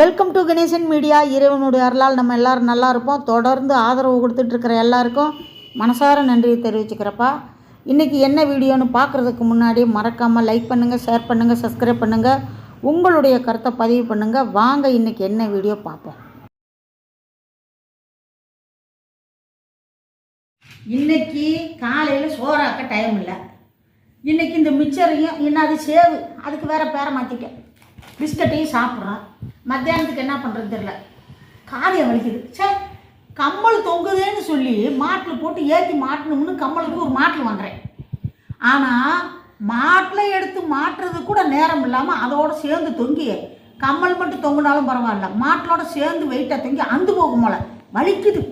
Welcome to Ganesan media இறைவனுடைய அருளால் நம்ம எல்லோரும் நல்லா இருப்போம். தொடர்ந்து ஆதரவு கொடுத்துட்ருக்கிற எல்லாருக்கும் மனசார நன்றியை தெரிவிச்சுக்கிறப்பா. இன்றைக்கி என்ன வீடியோன்னு பார்க்குறதுக்கு முன்னாடி மறக்காமல் லைக் பண்ணுங்கள் ஷேர் பண்ணுங்கள் சப்ஸ்கிரைப் பண்ணுங்கள் உங்களுடைய கருத்தை பதிவு பண்ணுங்கள் வாங்க இன்றைக்கி என்ன வீடியோ பார்ப்போம். இன்றைக்கி காலையில் சோறாக்க டைம் இல்லை. இன்றைக்கி இந்த மிச்சரையும் என்ன அது சேவு அதுக்கு வேறு பேரை மாற்றிக்க பிஸ்கட்டையும் சாப்பிட்றோம் மத்தியானத்துக்கு என்ன பண்ணுறது தெரில காரியம் வலிக்குது. சே கம்மல் தொங்குதேன்னு சொல்லி மாட்டில் போட்டு ஏற்றி மாட்டணும்னு கம்மலுக்கு ஒரு மாட்டில் வாங்குறேன். ஆனால் மாட்டில் எடுத்து மாட்டுறது கூட நேரம் இல்லாமல் அதோடு சேர்ந்து தொங்கி கம்மல் மட்டும் தொங்குனாலும் பரவாயில்ல. மாட்டிலோட சேர்ந்து வெயிட்டாக தொங்கி அந்து போகும் போல. வலிக்குது.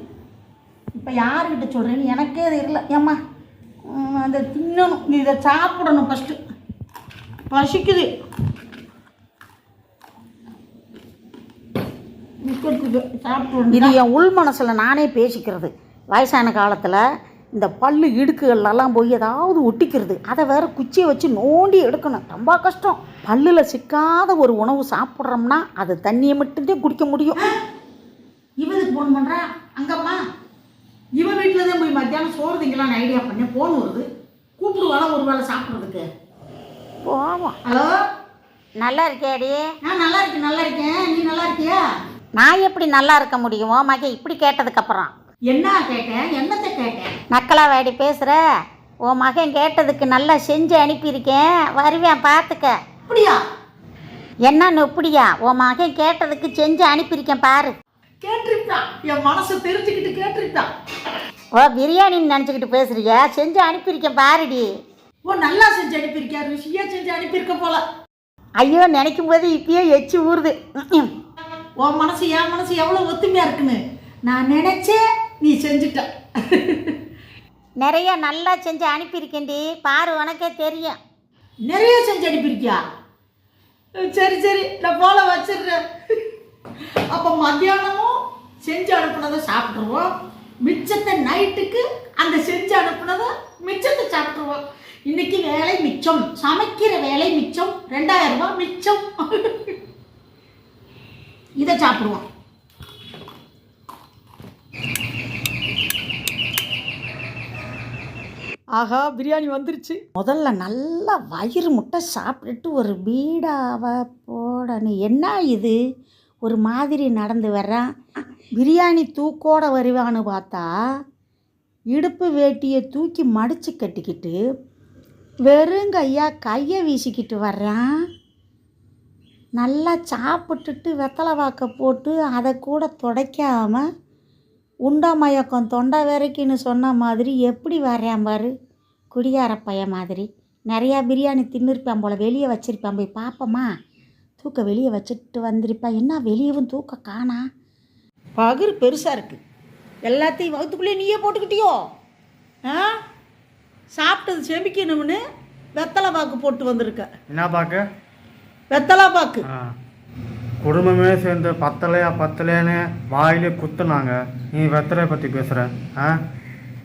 இப்போ யாருக்கிட்ட சொல்கிறேன்னு எனக்கே தெரியல. ஏம்மா அந்த தின்னணும். நீ இதை சாப்பிடணும் ஃபஸ்ட்டு பசிக்குது. இது என் உள் மனசில் நானே பேசிக்கிறது. வயசான காலத்தில் இந்த பல்லு இடுக்குகள்லாம் போய் ஏதாவது ஒட்டிக்கிறது. அதை வேற குச்சியை வச்சு நோண்டி எடுக்கணும். ரொம்ப கஷ்டம். பல்லில் சிக்காத ஒரு உணவு சாப்பிட்றோம்னா அது தண்ணியை மட்டும்தான் குடிக்க முடியும். இவனுக்கு ஃபோன் பண்ணுறா அங்கம்மா இவன் வீட்டில் தான் போய் மத்தியானம் சோறு திங்கலாம்னு ஐடியா பண்ணி ஃபோன் வருது. கூப்பிடுவாள ஒரு வேளை சாப்பிட்றதுக்கு? போவோம். ஹலோ நல்லா இருக்கியாடி? நான் நல்லா இருக்கேன் நல்லா இருக்கேன். நீ நல்லா இருக்கியா? நான் எப்படி நல்லா இருக்க முடியுமோ மகே இப்படி கேட்டதுக்கப்புறம். என்ன கேட்டேன்? என்னத்தை கேட்டேன்? நக்கலா வேடி பேசுகிற உன் மகன் கேட்டதுக்கு நல்லா செஞ்சு அனுப்பியிருக்கேன். வருவேன் பார்த்துக்க அப்படியா? என்னன்னு இப்படியா உன் மகன் கேட்டதுக்கு செஞ்சு அனுப்பியிருக்கேன் பாரு. கேட்டிருக்கான். என் மனசை தெரிஞ்சுக்கிட்டு கேட்டிருக்கான். ஓ பிரியாணின்னு நினச்சிக்கிட்டு பேசுறியா? செஞ்சு அனுப்பியிருக்கேன் பாருடி. ஓ நல்லா செஞ்சு அனுப்பியிருக்காரு ருசியாக செஞ்சு அனுப்பியிருக்க போல. ஐயோ நினைக்கும் போது இப்பயே எச்சு ஊறுது. உன் மனசு என் மனசு எவ்வளோ ஒத்துமையா இருக்குன்னு நான் நினைச்சேன் நீ செஞ்சுட்ட. நிறைய நல்லா செஞ்சு அனுப்பியிருக்கேன்டி. பாரு உனக்கே தெரியும். நிறைய செஞ்சு அனுப்பியிருக்கியா? சரி சரி நான் போல வச்சிடுறேன். அப்போ மத்தியானமும் செஞ்சு அனுப்புனதை சாப்பிட்ருவோம் மிச்சத்தை நைட்டுக்கு அந்த செஞ்சு அனுப்புனதை மிச்சத்தை சாப்பிட்ருவோம் இன்னைக்கு வேலை மிச்சம். சமைக்கிற வேலை மிச்சம். ரெண்டாயிரம் ரூபாய் மிச்சம். இதை சாப்பிடுவோம். ஆஹா பிரியாணி வந்துருச்சு. முதல்ல நல்லா வயிறு முட்டை சாப்பிட்டுட்டு ஒரு பீடாவை போடணும். என்ன இது? ஒரு மாதிரி நடந்து வர்றான் பிரியாணி தூக்கோட வருவான்னு பார்த்தா இடுப்பு வேட்டியை தூக்கி மடித்து கட்டிக்கிட்டு வெறுங்கையா கையை வீசிக்கிட்டு வர்றான். நல்லா சாப்பிட்டுட்டு வெத்தலை வாக்கை போட்டு அதை கூட துடைக்காமல் உண்டா மயக்கம் தொண்டை வரைக்குன்னு சொன்ன மாதிரி எப்படி வர்றான் பாரு? குடியார பையன் மாதிரி. நிறையா பிரியாணி தின்னுருப்பேன் போல் வெளியே வச்சுருப்பேன். போய் பார்ப்போமா தூக்க வெளியே வச்சுட்டு வந்திருப்பேன். என்ன வெளியவும் தூக்க காணா? பகிர் பெருசாக இருக்குது எல்லாத்தையும் வகுத்துக்குள்ளே நீயே போட்டுக்கிட்டியோ? ஆ? சாப்பிட்டது செமிக்கணும்னு வெத்தலை பாக்கு போட்டு வந்திருக்க. என்ன பார்க்க வெத்தலை பாக்கு. குடும்பமே சேர்ந்து பத்தலையா பத்தலையான்னு வாயிலே குத்துனாங்க. நீ வெத்தலை பற்றி பேசுகிற ஆ?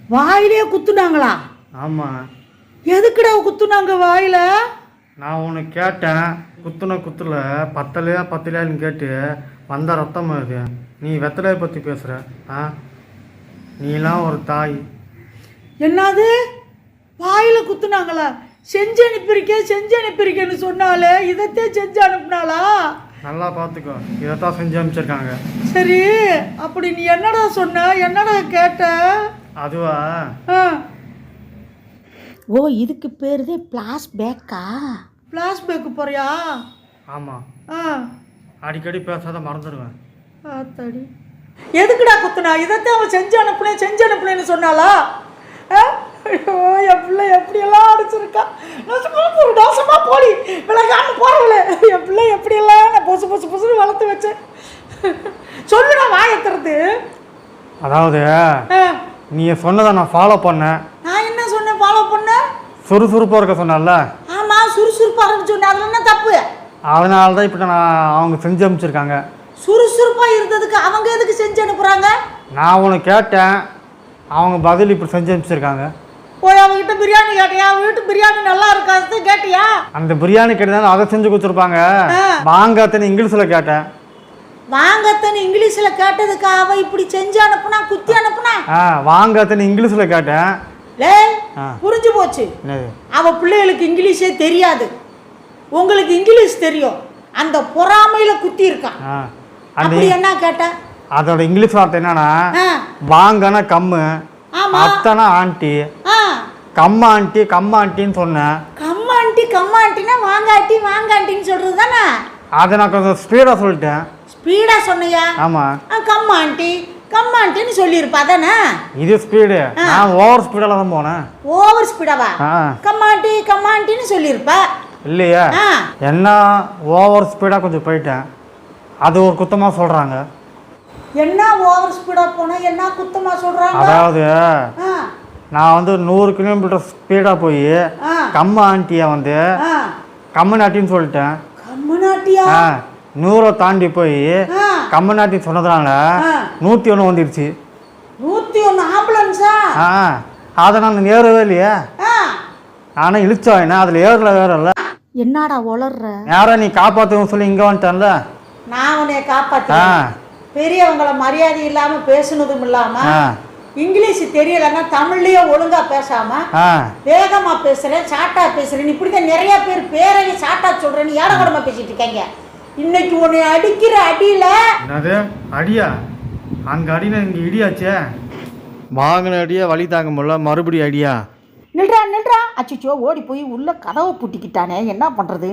வாயிலே குத்துனாங்களா? ஆமாம் எதுக்குடா குத்துனாங்க வாயில? நான் உன்னை கேட்டேன். குத்துன குத்துல பத்தலையா பத்தலையான்னு கேட்டு வந்த ரத்தம் அது நீ வெத்தலையை பற்றி பேசுகிற ஆ? நீலாம் ஒரு தாய். என்னது? வாயில குத்துனாங்களா? செஞ்சு அனுப்பியிருக்கேன் செஞ்சு அனுப்பியிருக்கேன்னு சொன்னாலே இதைத்தான் செஞ்சு அனுப்புனாளா? நல்லா பார்த்துக்கோ. இதைத்தான் செஞ்சு அனுப்பிச்சிருக்காங்க. சரி அப்படி நீ என்னடா சொன்ன? என்னடா கேட்ட? அதுவா? ஆ. ஓ இதுக்கு பேருதே பிளாஸ் பேக்கா பிளாஸ் பேக்கு போறியா? ஆமாம் ஆ. அடிக்கடி பேசாத மறந்துடுவேன். ஆத்தாடி. எதுக்குடா குத்துனா? இதைத்தான் அவன் செஞ்சு அனுப்புனேன் செஞ்சு அனுப்புனேன்னு சொன்னாளா? ஆ? ஐயோ என் பிள்ளை எப்படியெல்லாம் அடிச்சிருக்கா? நாசமா போடு நாசமா போடி. விலகாம போறவளே. என் பிள்ளை எப்படியெல்லாம் நான் பொசு பொசு பொசுன்னு வளர்த்து வச்சேன். சொல்லுடா வாயத்துறது அதாவது நீ சொன்னதை நான் ஃபாலோ பண்ணேன். நான் என்ன சொன்னேன் ஃபாலோ பண்ணேன் சுறுசுறுப்பாக இருக்க சொன்னேன்ல ஆமாம் சுறுசுறுப்பாக இருந்து சொன்னேன். அதில் என்ன தப்பு? அதனால தான் இப்போ நான் அவங்க செஞ்சு அனுப்பிச்சிருக்காங்க. சுறுசுறுப்பாக இருந்ததுக்கு அவங்க எதுக்கு செஞ்சு அனுப்புகிறாங்க நான் உனக்கு கேட்டேன். அவங்க பதில் இப்படி செஞ்சு அனுப்பிச்சிருக்காங்க. போய் அவங்ககிட்ட பிரியாணி கேட்டியா? வீட்டு பிரியாணி நல்லா இருக்காது கேட்டியா? அந்த பிரியாணி கேட்டதால அதை செஞ்சு கொடுத்துருப்பாங்க. வாங்காத்தன்னு இங்கிலீஷில் கேட்டேன் வாங்கத்தன்னு இங்கிலீஷில் கேட்டதுக்கு அவ இப்படி செஞ்சு அனுப்புனா குத்தி அனுப்புனா? ஆ வாங்கத்தன்னு இங்கிலீஷில் கேட்டேன் லே. புரிஞ்சு போச்சு. அவ பிள்ளைகளுக்கு இங்கிலீஷே தெரியாது. உங்களுக்கு இங்கிலீஷ் தெரியும். அந்த பொறாமையில குத்தி இருக்கான் அப்படி என்ன கேட்ட? அதோட இங்கிலீஷ் வார்த்தை என்னன்னா ஆ, வாங்கனா கம்மு அத்தனா ஆண்டி கம்மா ஆண்டி கம்மா ஆண்டின்னு சொன்னேன் கம்மாண்டி கம்மாண்டினா வாங்காட்டி வாங்காண்டின்னு சொல்றது தானே அதை நான் கொஞ்சம் ஸ்பீடாக சொல்லிட்டேன். ஸ்பீடா சொன்னையா? ஆமாம் கம்மாண்டி கம்மாண்டின்னு சொல்லியிருப்பா தானே இது ஸ்பீடு நான் ஓவர் ஸ்பீடால தான் போனேன். ஓவர் ஸ்பீடாவா கம்மாண்டி கம்மாண்டின்னு சொல்லியிருப்பா? இல்லையா. என்ன ஓவர் ஸ்பீடாக கொஞ்சம் போயிட்டேன். அது ஒரு குத்தமாக சொல்கிறாங்க என்ன ஓவர் ஸ்பீடா போனா என்ன குத்தமா சொல்றாங்க? அதாவது நான் வந்து நூறு கிலோமீட்டர் ஸ்பீடாக போய் கம்ம ஆண்டியை வந்து ஆ. கம்ம நாட்டின்னு சொல்லிட்டேன். கம்மநாட்டியா ஆ நூறை தாண்டி போய் ஆ. கம்ம நாட்டி சொன்னதுனால. நூற்றி ஒன்று வந்துடுச்சு நூத்தி ஒன்று ஆம்புலன்ஸா? ஆ அதை நான் ஏறவே இல்லையே. நானும் இழிச்சோம் என்ன அதில் ஏறல வேறல்ல என்னடா உளர்ற? நேரம் நீ காப்பாற்றுன்னு சொல்லி இங்கே வந்துட்டேன்ல. நான் உன்னை ஆ. காப்பாற்றேன் பெரியவங்கள மரியாதை இல்லாம பேசுனதும் இல்லாம ஆ. இங்கிலீஷ் தெரியலன்னா தமிழ்லயே ஒழுங்கா பேசாம வேகமா பேசுறேன் சாட்டா பேசுறேன் இப்படிதான் நிறைய பேர் பேரையே சாட்டா சொல்றேன்னு ஏடகடமா பேசிட்டு இருக்காங்க. இன்னைக்கு உன்னை அடிக்கிற அடியில என்னது? அடியா? அங்கே அடினா இங்கே இடியாச்சே. வாங்கின அடியா வழி தாங்க முடியல மறுபடியும் அடியா? நில்றா நில்றா. அச்சோ ஓடி போய் உள்ள கதவை பூட்டிக்கிட்டானே. என்ன பண்றது?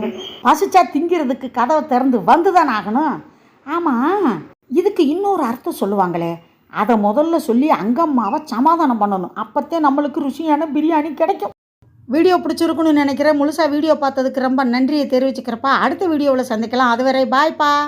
பசிச்சா திங்கிறதுக்கு கதவை திறந்து வந்துதான் ஆகணும். ஆமா இதுக்கு இன்னொரு அர்த்தம் சொல்லுவாங்களே. அதை முதல்ல சொல்லி அங்கம்மாவை சமாதானம் பண்ணணும். அப்பத்தே நம்மளுக்கு ருசியான பிரியாணி கிடைக்கும். வீடியோ பிடிச்சிருக்குன்னு நினைக்கிறேன். முழுசாக வீடியோ பார்த்ததுக்கு ரொம்ப நன்றியை தெரிவிச்சுக்கிறப்பா. அடுத்த வீடியோவில் சந்திக்கலாம். அதுவரை பாய்ப்பா